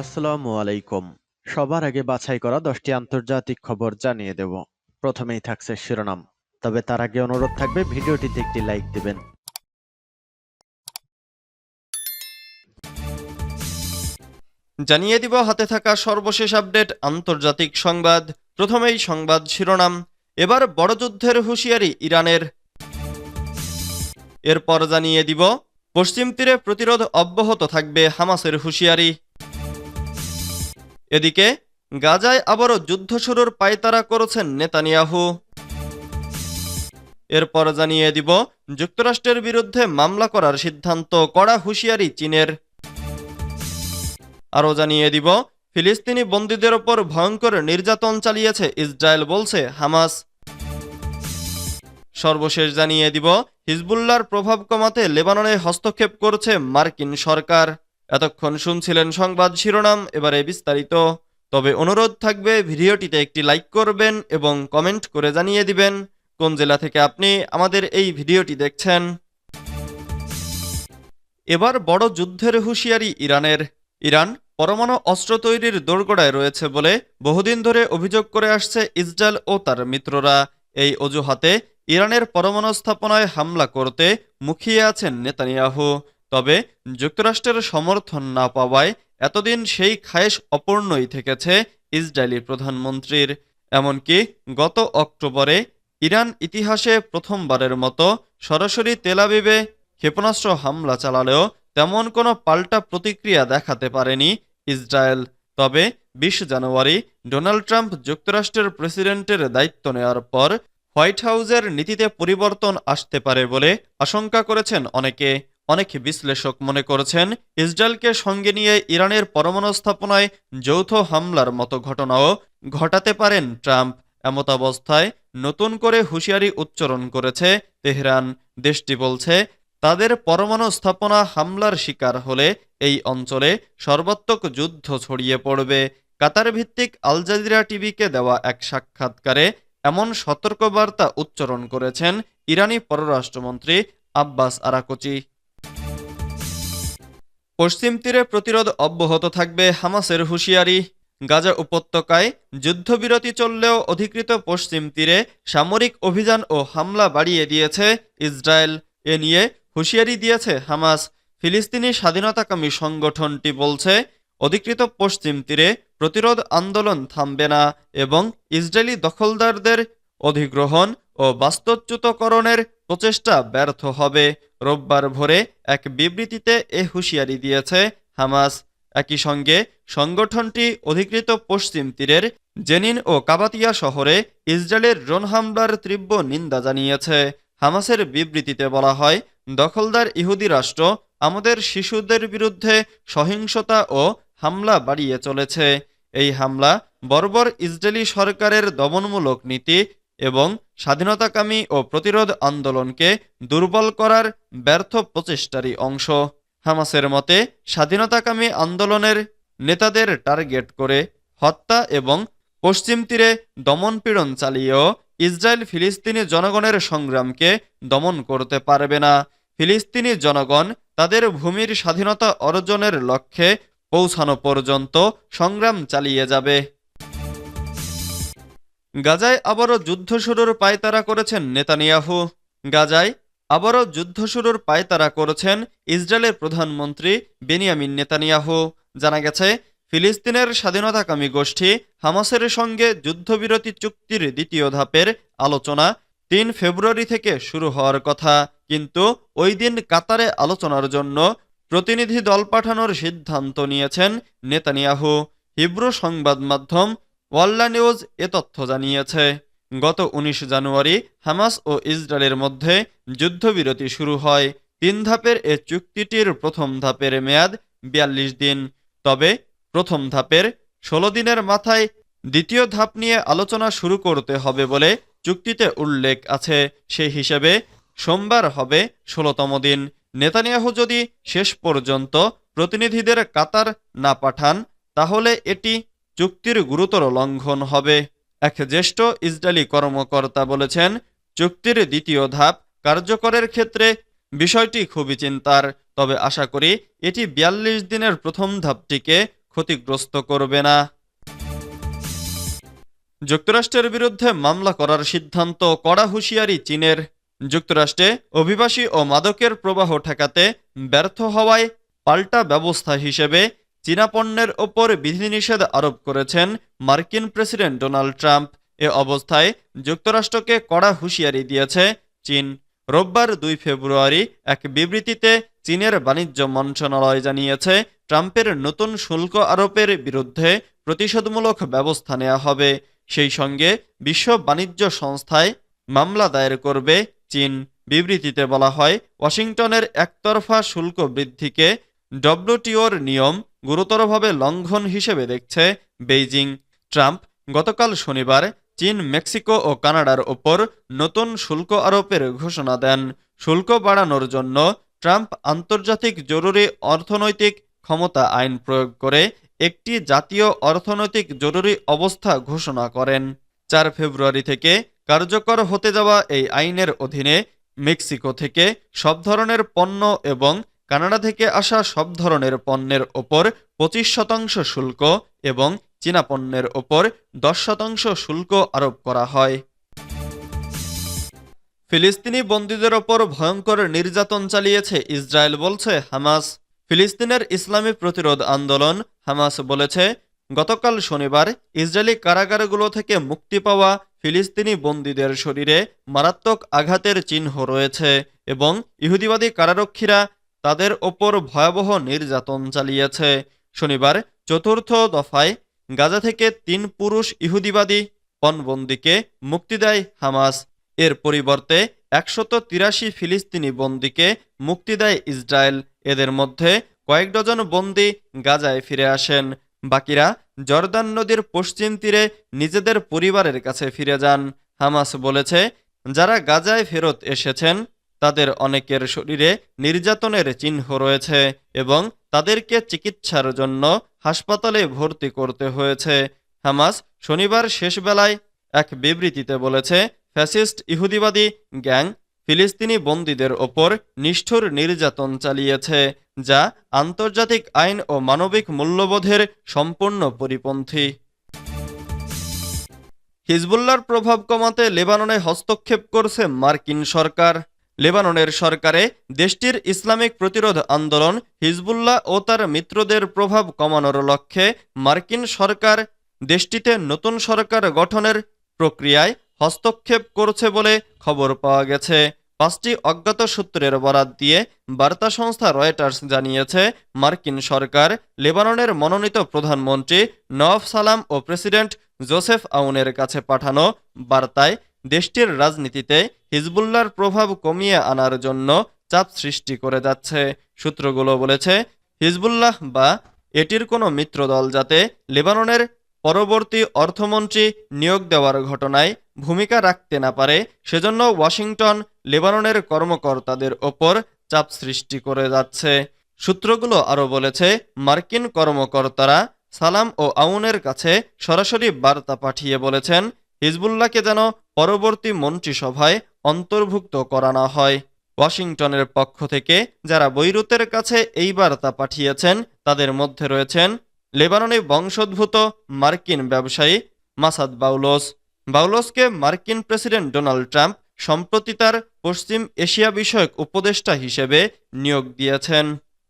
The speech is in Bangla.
আসসালামু আলাইকুম। সবার আগে বাছাই করা দশটি আন্তর্জাতিক খবর জানিয়ে দেব। প্রথমেই থাকছে শিরোনাম। তবে তার আগে অনুরোধ থাকবে, ভিডিওটিতে একটি লাইক দিবেন। জানিয়ে দিব, হাতে থাকা সর্বশেষ আপডেট, আন্তর্জাতিক সংবাদ। প্রথমেই সংবাদ শিরোনাম। এবার বড় যুদ্ধের হুঁশিয়ারি ইরানের। এরপর জানিয়ে দিব, পশ্চিম তীরে প্রতিরোধ অব্যাহত থাকবে হামাসের হুঁশিয়ারি। এদিকে গাজায় আবারও যুদ্ধ শুরুর পায়তারা করেছেন নেতানিয়াহু। এরপর জানিয়ে দিব, যুক্তরাষ্ট্রের বিরুদ্ধে মামলা করার সিদ্ধান্ত কড়া হুঁশিয়ারি চীনের। আরও জানিয়ে দিব, ফিলিস্তিনি বন্দীদের ওপর ভয়ঙ্কর নির্যাতন চালিয়েছে ইসরায়েল বলছে হামাস। সর্বশেষ জানিয়ে দিব হিজবুল্লার প্রভাব কমাতে লেবাননে হস্তক্ষেপ করছে মার্কিন সরকার। এতক্ষণ শুনছিলেন সংবাদ শিরোনাম, এবারে বিস্তারিত। তবে অনুরোধ থাকবে, ভিডিওটিতে একটি লাইক করবেন এবং কমেন্ট করে জানিয়ে দিবেন কোন জেলা থেকে আপনি আমাদের এই ভিডিওটি দেখছেন। এবার বড় যুদ্ধের হুঁশিয়ারি ইরানের। ইরান পরমাণু অস্ত্র তৈরির দোরগোড়ায় রয়েছে বলে বহুদিন ধরে অভিযোগ করে আসছে ইসরায়েল ও তার মিত্ররা। এই অজুহাতে ইরানের পরমাণু স্থাপনায় হামলা করতে মুখিয়ে আছেন নেতানিয়াহু। তবে যুক্তরাষ্ট্রের সমর্থন না পাওয়ায় এতদিন সেই খায়েশ অপূর্ণই থেকেছে ইসরায়েলি প্রধানমন্ত্রীর। এমনকি গত অক্টোবরে ইরান ইতিহাসে প্রথমবারের মতো সরাসরি তেলাবিবে ক্ষেপণাস্ত্র হামলা চালালেও তেমন কোনো পাল্টা প্রতিক্রিয়া দেখাতে পারেনি ইসরায়েল। তবে বিশ জানুয়ারি ডোনাল্ড ট্রাম্প যুক্তরাষ্ট্রের প্রেসিডেন্টের দায়িত্ব নেওয়ার পর হোয়াইট হাউসের নীতিতে পরিবর্তন আসতে পারে বলে আশঙ্কা করেছেন অনেকে। অনেক বিশ্লেষক মনে করেছেন, ইসরায়েলকে সঙ্গে নিয়ে ইরানের পরমাণু স্থাপনায় যৌথ হামলার মতো ঘটনাও ঘটাতে পারেন ট্রাম্প। এমতাবস্থায় নতুন করে হুঁশিয়ারি উচ্চারণ করেছে তেহরান। দেশটি বলছে, তাদের পরমাণু স্থাপনা হামলার শিকার হলে এই অঞ্চলে সর্বাত্মক যুদ্ধ ছড়িয়ে পড়বে। কাতার ভিত্তিক আল জাজিরা টিভিকে দেওয়া এক সাক্ষাৎকারে এমন সতর্কবার্তা উচ্চারণ করেছেন ইরানি পররাষ্ট্রমন্ত্রী আব্বাস আরাকোচি। পশ্চিম তীরে প্রতিরোধ অব্যাহত থাকবে হামাসের হুঁশিয়ারি। গাজা উপত্যকায় যুদ্ধবিরতি চললেও অধিকৃত পশ্চিম তীরে সামরিক অভিযান ও হামলা বাড়িয়ে দিয়েছে ইসরায়েল। এ নিয়ে হুঁশিয়ারি দিয়েছে হামাস। ফিলিস্তিনি স্বাধীনতাকামী সংগঠনটি বলছে, অধিকৃত পশ্চিম তীরে প্রতিরোধ আন্দোলন থামবে না এবং ইসরায়েলি দখলদারদের অধিগ্রহণ ও বাস্তুচ্যুতকরণের প্রচেষ্টা ব্যর্থ হবে। রোববার ভোরে এক বিবৃতিতে এ হুঁশিয়ারি দিয়েছে হামাস। একই সঙ্গে সংগঠনটি অধিকৃত পশ্চিম তীরের জেনিন ও কাবাতিয়া শহরে ইসরায়েলের ড্রোন হামলার তীব্র নিন্দা জানিয়েছে। হামাসের বিবৃতিতে বলা হয়, দখলদার ইহুদি রাষ্ট্র আমাদের শিশুদের বিরুদ্ধে সহিংসতা ও হামলা বাড়িয়ে চলেছে। এই হামলা বর্বর ইসরায়েলি সরকারের দমনমূলক নীতি এবং স্বাধীনতাকামী ও প্রতিরোধ আন্দোলনকে দুর্বল করার ব্যর্থ প্রচেষ্টারই অংশ। হামাসের মতে, স্বাধীনতাকামী আন্দোলনের নেতাদের টার্গেট করে হত্যা এবং পশ্চিম তীরে দমনপীড়ন চালিয়েও ইসরায়েল ফিলিস্তিনি জনগণের সংগ্রামকে দমন করতে পারবে না। ফিলিস্তিনি জনগণ তাদের ভূমির স্বাধীনতা অর্জনের লক্ষ্যে পৌঁছানো পর্যন্ত সংগ্রাম চালিয়ে যাবে। গাজায় আবারও যুদ্ধ শুরুর পায়তারা করেছেন নেতানিয়াহু। গাজায় আবারও যুদ্ধ শুরুর পায়তারা করেছেন ইসরায়েলের প্রধানমন্ত্রী বেনিয়ামিন নেতানিয়াহু। জানা গেছে, ফিলিস্তিনের স্বাধীনতাকামী গোষ্ঠী হামাসের সঙ্গে যুদ্ধবিরতি চুক্তির দ্বিতীয় ধাপের আলোচনা তিন ফেব্রুয়ারি থেকে শুরু হওয়ার কথা। কিন্তু ওই দিন কাতারে আলোচনার জন্য প্রতিনিধি দল পাঠানোর সিদ্ধান্ত নিয়েছেন নেতানিয়াহু। হিব্রু সংবাদ মাধ্যম ওয়াল্লা নিউজ এ তথ্য জানিয়েছে, গত উনিশ জানুয়ারি হামাস ও ইসরায়েলের মধ্যে যুদ্ধবিরতি শুরু হয়। তিন ধাপের এ চুক্তিটির প্রথম ধাপের মেয়াদ বিয়াল্লিশ দিন। তবে প্রথম ধাপের ষোলো দিনের মাথায় দ্বিতীয় ধাপ নিয়ে আলোচনা শুরু করতে হবে বলে চুক্তিতে উল্লেখ আছে। সেই হিসেবে সোমবার হবে ষোলোতম দিন। নেতানিয়াহু যদি শেষ পর্যন্ত প্রতিনিধিদের কাতার না পাঠান, তাহলে এটি চুক্তির গুরুতর লঙ্ঘন হবে। এক জ্যেষ্ঠ ইসরায়েলি কর্মকর্তা বলেছেন, চুক্তির দ্বিতীয় ধাপ কার্যকরের ক্ষেত্রে বিষয়টি খুবই চিন্তার। তবে আশা করি এটি বিয়াল্লিশ দিনের প্রথম ধাপটিকে ক্ষতিগ্রস্ত করবে না। যুক্তরাষ্ট্রের বিরুদ্ধে মামলা করার সিদ্ধান্ত কড়া হুঁশিয়ারি চীনের। যুক্তরাষ্ট্রে অভিবাসী ও মাদকের প্রবাহ ঠেকাতে ব্যর্থ হওয়ায় পাল্টা ব্যবস্থা হিসেবে চীনা পণ্যের ওপর বিধিনিষেধ আরোপ করেছেন মার্কিন প্রেসিডেন্ট ডোনাল্ড ট্রাম্প। এ অবস্থায় যুক্তরাষ্ট্রকে কড়া হুঁশিয়ারি দিয়েছে চীন। রোববার দুই ফেব্রুয়ারি এক বিবৃতিতে চীনের বাণিজ্য মন্ত্রণালয় জানিয়েছে, ট্রাম্পের নতুন শুল্ক আরোপের বিরুদ্ধে প্রতিশোধমূলক ব্যবস্থা নেওয়া হবে। সেই সঙ্গে বিশ্ব বাণিজ্য সংস্থায় মামলা দায়ের করবে চীন। বিবৃতিতে বলা হয়, ওয়াশিংটনের একতরফা শুল্ক বৃদ্ধিকে ডব্লিউটিওর নিয়ম গুরুতরভাবে লঙ্ঘন হিসেবে দেখছে বেইজিং। ট্রাম্প গতকাল শনিবার চীন, মেক্সিকো ও কানাডার ওপর নতুন শুল্ক আরোপের ঘোষণা দেন। শুল্ক বাড়ানোর জন্য ট্রাম্প আন্তর্জাতিক জরুরি অর্থনৈতিক ক্ষমতা আইন প্রয়োগ করে একটি জাতীয় অর্থনৈতিক জরুরি অবস্থা ঘোষণা করেন। চার ফেব্রুয়ারি থেকে কার্যকর হতে যাওয়া এই আইনের অধীনে মেক্সিকো থেকে সব ধরনের পণ্য এবং কানাডা থেকে আসা সব ধরনের পণ্যের ওপর পঁচিশ শতাংশ শুল্ক এবং চীনা পণ্যের ওপর দশ শতাংশ শুল্ক আরোপ করা হয়। ফিলিস্তিনি বন্দীদের ওপর ভয়ঙ্কর নির্যাতন চালিয়েছে ইসরায়েল বলছে হামাস। ফিলিস্তিনের ইসলামী প্রতিরোধ আন্দোলন, হামাস বলেছে, গতকাল শনিবার ইসরায়েলি কারাগারগুলো থেকে মুক্তি পাওয়া ফিলিস্তিনি বন্দীদের শরীরে মারাত্মক আঘাতের চিহ্ন রয়েছে এবং ইহুদিবাদী কারারক্ষীরা তাদের ওপর ভয়াবহ নির্যাতন চালিয়েছে। শনিবার চতুর্থ দফায় গাজা থেকে তিন পুরুষ ইহুদিবাদী পণবন্দিকে মুক্তি দেয় হামাস। এর পরিবর্তে একশত তিরাশি ফিলিস্তিনি বন্দীকে মুক্তি দেয় ইসরায়েল। এদের মধ্যে কয়েক ডজন বন্দি গাজায় ফিরে আসেন। বাকিরা জর্দান নদীর পশ্চিম তীরে নিজেদের পরিবারের কাছে ফিরে যান। হামাস বলেছে, যারা গাজায় ফেরত এসেছেন তাদের অনেকের শরীরে নির্যাতনের চিহ্ন রয়েছে এবং তাদেরকে চিকিৎসার জন্য হাসপাতালে ভর্তি করতে হয়েছে। হামাস শনিবার শেষবেলায় এক বিবৃতিতে বলেছে, ফ্যাসিস্ট ইহুদিবাদী গ্যাং ফিলিস্তিনি বন্দীদের ওপর নিষ্ঠুর নির্যাতন চালিয়েছে, যা আন্তর্জাতিক আইন ও মানবিক মূল্যবোধের সম্পূর্ণ পরিপন্থী। হিজবুল্লার প্রভাব কমাতে লেবাননে হস্তক্ষেপ করছে মার্কিন সরকার। লেবাননের সরকারে দেশটির ইসলামিক প্রতিরোধ আন্দোলন, হিজবুল্লাহ ও তার মিত্রদের প্রভাব কমানোর লক্ষ্যে মার্কিন সরকার দেশটিতে নতুন সরকার গঠনের প্রক্রিয়ায় হস্তক্ষেপ করছে বলে খবর পাওয়া গেছে। পাঁচটি অজ্ঞাত সূত্রের বরাত দিয়ে বার্তা সংস্থা রয়টার্স জানিয়েছে, মার্কিন সরকার লেবাননের মনোনীত প্রধানমন্ত্রী নওয়াফ সালাম ও প্রেসিডেন্ট জোসেফ আউনের কাছে পাঠানো বার্তায় দেশটির রাজনীতিতে হিজবুল্লার প্রভাব কমিয়ে আনার জন্য চাপ সৃষ্টি করে যাচ্ছে। সূত্রগুলো বলেছে, হিজবুল্লাহ বা এটির কোনো মিত্রদল যাতে লেবাননের পরবর্তী অর্থমন্ত্রী নিয়োগ দেওয়ার ঘটনায় ভূমিকা রাখতে না পারে, সেজন্য ওয়াশিংটন লেবাননের কর্মকর্তাদের ওপর চাপ সৃষ্টি করে যাচ্ছে। সূত্রগুলো আরও বলেছে, মার্কিন কর্মকর্তারা সালাম ও আউনের কাছে সরাসরি বার্তা পাঠিয়ে বলেছেন হিজবুল্লাহকে যেন পরবর্তী মন্ত্রিসভায় অন্তর্ভুক্ত করানো হয়। ওয়াশিংটনের পক্ষ থেকে যারা বৈরুতের কাছে এই বার্তা পাঠিয়েছেন, তাদের মধ্যে রয়েছেন লেবাননে বংশোদ্ভূত মার্কিন ব্যবসায়ী মাসাদ বাউলস। বাউলসকে মার্কিন প্রেসিডেন্ট ডোনাল্ড ট্রাম্প সম্প্রতি তার পশ্চিম এশিয়া বিষয়ক উপদেষ্টা হিসেবে নিয়োগ দিয়েছেন।